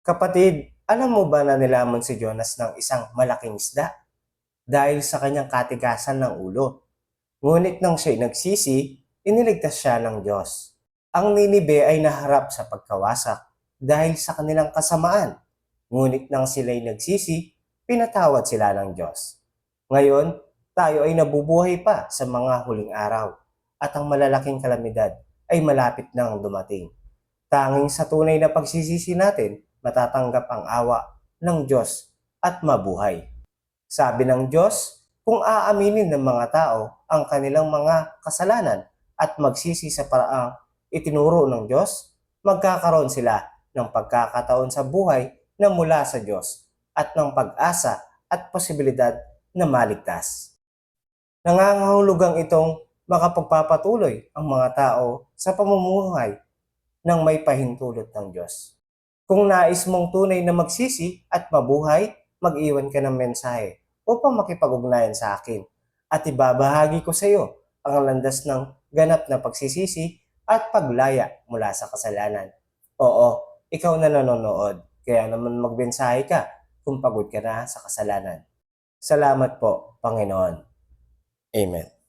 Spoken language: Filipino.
Kapatid, alam mo ba na nilamon si Jonas ng isang malaking isda? Dahil sa kanyang katigasan ng ulo. Ngunit nang siya'y nagsisi, iniligtas siya ng Diyos. Ang Ninibe ay naharap sa pagkawasak dahil sa kanilang kasamaan. Ngunit nang sila'y nagsisi, pinatawad sila ng Diyos. Ngayon, tayo ay nabubuhay pa sa mga huling araw at ang malalaking kalamidad ay malapit nang dumating. Tanging sa tunay na pagsisisi natin, matatanggap ang awa ng Diyos at mabuhay. Sabi ng Diyos, kung aaminin ng mga tao ang kanilang mga kasalanan at magsisi sa paraang itinuro ng Diyos, magkakaroon sila ng pagkakataon sa buhay na mula sa Diyos at ng pag-asa at posibilidad na maligtas. Nangangahulugang itong makapagpapatuloy ang mga tao sa pamumuhay ng may pahintulot ng Diyos. Kung nais mong tunay na magsisi at mabuhay, mag-iwan ka ng mensahe upang makipag-ugnayan sa akin at ibabahagi ko sa iyo ang landas ng ganap na pagsisisi at paglaya mula sa kasalanan. Oo, ikaw na nanonood, kaya naman magbensahe ka kung pagod ka na sa kasalanan. Salamat po, Panginoon. Amen.